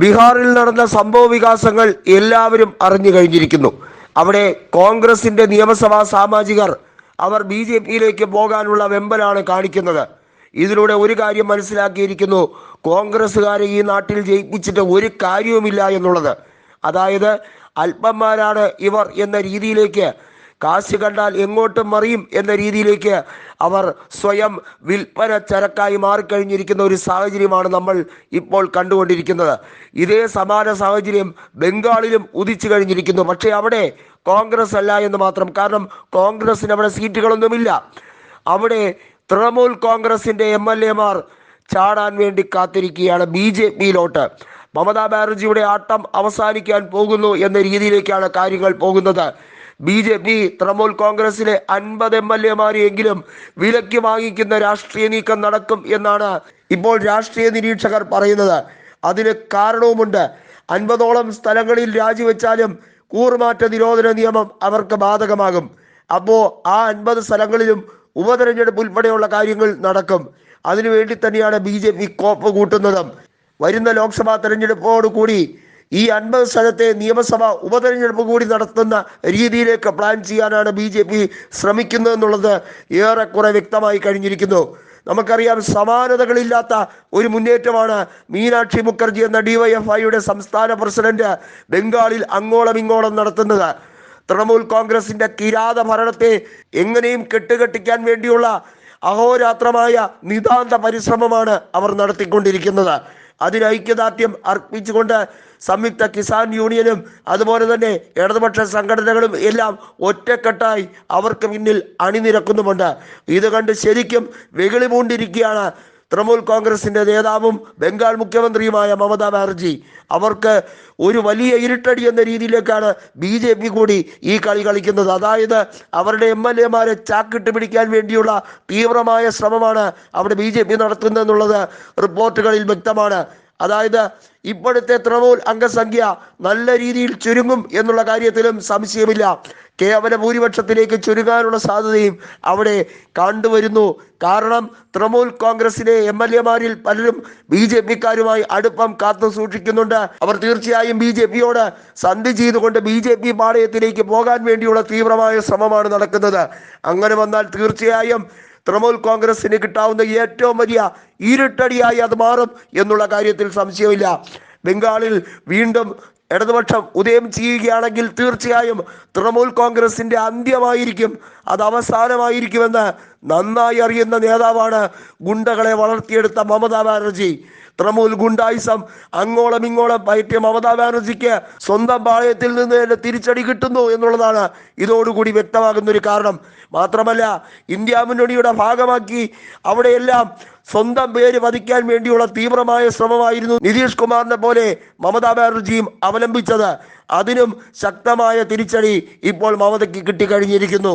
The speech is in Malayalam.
ബീഹാറിൽ നടന്ന സംഭവ വികാസങ്ങൾ എല്ലാവരും അറിഞ്ഞു കഴിഞ്ഞിരിക്കുന്നു. അവിടെ കോൺഗ്രസിന്റെ നിയമസഭാ സാമാജികർ അവർ ബി ജെ പിയിലേക്ക് പോകാനുള്ള വെമ്പലാണ് കാണിക്കുന്നത്. ഇതിലൂടെ ഒരു കാര്യം മനസ്സിലാക്കിയിരിക്കുന്നു. കോൺഗ്രസ്സുകാരെ ഈ നാട്ടിൽ ജയിപ്പിച്ചിട്ട് ഒരു കാര്യവുമില്ല എന്നുള്ളത്. അതായത് അല്പന്മാരാണ് ഇവർ എന്ന രീതിയിലേക്ക് കാശ് കണ്ടാൽ എങ്ങോട്ടും മറിയും എന്ന രീതിയിലേക്ക് അവർ സ്വയം വിൽപ്പന ചരക്കായി മാറിക്കഴിഞ്ഞിരിക്കുന്ന ഒരു സാഹചര്യമാണ് നമ്മൾ ഇപ്പോൾ കണ്ടുകൊണ്ടിരിക്കുന്നത്. ഇതേ സമാന സാഹചര്യം ബംഗാളിലും ഉദിച്ചു കഴിഞ്ഞിരിക്കുന്നു. പക്ഷേ അവിടെ കോൺഗ്രസ് അല്ല എന്ന് മാത്രം. കാരണം കോൺഗ്രസിന് അവിടെ സീറ്റുകളൊന്നുമില്ല. അവിടെ തൃണമൂൽ കോൺഗ്രസിന്റെ എം എൽ എമാർ ചാടാൻ വേണ്ടി കാത്തിരിക്കുകയാണ് ബി ജെ പിയിലോട്ട്. മമതാ ബാനർജിയുടെ ആട്ടം അവസാനിക്കാൻ പോകുന്നു എന്ന രീതിയിലേക്കാണ് കാര്യങ്ങൾ പോകുന്നത്. ബി ജെ പി തൃണമൂൽ കോൺഗ്രസിലെ അൻപത് എം എൽ എമാരെയെങ്കിലും വിലയ്ക്ക് വാങ്ങിക്കുന്ന രാഷ്ട്രീയ നീക്കം നടക്കും എന്നാണ് ഇപ്പോൾ രാഷ്ട്രീയ നിരീക്ഷകർ പറയുന്നത്. അതിന് കാരണവുമുണ്ട്. അൻപതോളം സ്ഥലങ്ങളിൽ രാജിവെച്ചാലും കൂറുമാറ്റ നിരോധന നിയമം അവർക്ക് ബാധകമാകും. അപ്പോൾ ആ അൻപത് സ്ഥലങ്ങളിലും ഉപതെരഞ്ഞെടുപ്പ് ഉൾപ്പെടെയുള്ള കാര്യങ്ങൾ നടക്കും. അതിനുവേണ്ടി തന്നെയാണ് ബി ജെ പി കോപ്പ് കൂട്ടുന്നതും. വരുന്ന ലോക്സഭാ തെരഞ്ഞെടുപ്പോടുകൂടി ഈ അൻപത് സ്ഥലത്തെ നിയമസഭാ ഉപതെരഞ്ഞെടുപ്പ് കൂടി നടത്തുന്ന രീതിയിലേക്ക് പ്ലാൻ ചെയ്യാനാണ് ബി ജെ പി ശ്രമിക്കുന്നതെന്നുള്ളത് ഏറെക്കുറെ വ്യക്തമായി കഴിഞ്ഞിരിക്കുന്നു. നമുക്കറിയാം സമാനതകളില്ലാത്ത ഒരു മുന്നേറ്റമാണ് മീനാക്ഷി മുഖർജി എന്ന ഡിവൈഎഫ്ഐയുടെ സംസ്ഥാന പ്രസിഡന്റ് ബംഗാളിൽ അങ്ങോളം ഇങ്ങോളം നടത്തുന്നത്. തൃണമൂൽ കോൺഗ്രസിന്റെ കിരാത ഭരണത്തെ എങ്ങനെയും കെട്ടുകെട്ടിക്കാൻ വേണ്ടിയുള്ള അഹോരാത്രമായ നിതാന്ത പരിശ്രമമാണ് അവർ നടത്തിക്കൊണ്ടിരിക്കുന്നത്. അതിന് ഐക്യദാർഢ്യം അർപ്പിച്ചുകൊണ്ട് സംയുക്ത കിസാൻ യൂണിയനും അതുപോലെ തന്നെ ഇടതുപക്ഷ സംഘടനകളും എല്ലാം ഒറ്റക്കെട്ടായി അവർക്ക് പിന്നിൽ അണിനിരക്കുന്നുമുണ്ട്. ഇത് കണ്ട് ശരിക്കും വെകിളി പൂണ്ടിരിക്കുകയാണ് തൃണമൂൽ കോൺഗ്രസിന്റെ നേതാവും ബംഗാൾ മുഖ്യമന്ത്രിയുമായ മമതാ ബാനർജി അവർക്ക് ഒരു വലിയ ഇരുട്ടടി എന്ന രീതിയിലേക്കാണ് ബി ജെ പി കൂടി ഈ കളി കളിക്കുന്നത്. അതായത് അവരുടെ എം എൽ എമാരെ ചാക്കിട്ട് പിടിക്കാൻ വേണ്ടിയുള്ള തീവ്രമായ ശ്രമമാണ് അവിടെ ബി ജെ പി നടത്തുന്നതെന്നുള്ളത് റിപ്പോർട്ടുകളിൽ വ്യക്തമാണ്. അതായത് ഇപ്പോഴത്തെ തൃണമൂൽ അംഗസംഖ്യ നല്ല രീതിയിൽ ചുരുങ്ങും എന്നുള്ള കാര്യത്തിലും സംശയമില്ല. കേവല ഭൂരിപക്ഷത്തിലേക്ക് ചുരുങ്ങാനുള്ള സാധ്യതയും അവിടെ കണ്ടുവരുന്നു. കാരണം തൃണമൂൽ കോൺഗ്രസിലെ എം എൽ എമാരിൽ പലരും ബി ജെ പിക്കാരുമായി അടുപ്പം കാത്തു സൂക്ഷിക്കുന്നുണ്ട്. അവർ തീർച്ചയായും ബി ജെ പിയോട് സന്ധി ചെയ്തുകൊണ്ട് ബി ജെ പി പാളയത്തിലേക്ക് പോകാൻ വേണ്ടിയുള്ള തീവ്രമായ ശ്രമമാണ് നടക്കുന്നത്. അങ്ങനെ വന്നാൽ തീർച്ചയായും തൃണമൂൽ കോൺഗ്രസിന് കിട്ടാവുന്ന ഏറ്റവും വലിയ ഇരുട്ടടിയായി അത് മാറും എന്നുള്ള കാര്യത്തിൽ സംശയമില്ല. ബംഗാളിൽ വീണ്ടും ഇടതുപക്ഷം ഉദയം ചെയ്യുകയാണെങ്കിൽ തീർച്ചയായും തൃണമൂൽ കോൺഗ്രസിന്റെ അന്ത്യമായിരിക്കും. അത് അവസാനമായിരിക്കുമെന്ന് നന്നായി അറിയുന്ന നേതാവാണ് ഗുണ്ടകളെ വളർത്തിയെടുത്ത മമതാ ബാനർജി. തൃണമൂൽ ഗുണ്ടായിസം അങ്ങോളം ഇങ്ങോളം പയറ്റിയ മമതാ ബാനർജിക്ക് സ്വന്തം പാളയത്തിൽ നിന്ന് തന്നെ തിരിച്ചടി കിട്ടുന്നു എന്നുള്ളതാണ് ഇതോടുകൂടി വ്യക്തമാകുന്ന ഒരു കാരണം. മാത്രമല്ല ഇന്ത്യ മുന്നണിയുടെ ഭാഗമാക്കി അവിടെയെല്ലാം സ്വന്തം പേര് വധിക്കാൻ വേണ്ടിയുള്ള തീവ്രമായ ശ്രമമായിരുന്നു നിതീഷ് കുമാറിനെ പോലെ മമതാ ബാനർജിയും അവലംബിച്ചത്. അതിനും ശക്തമായ തിരിച്ചടി ഇപ്പോൾ മമതയ്ക്ക് കിട്ടിക്കഴിഞ്ഞിരിക്കുന്നു.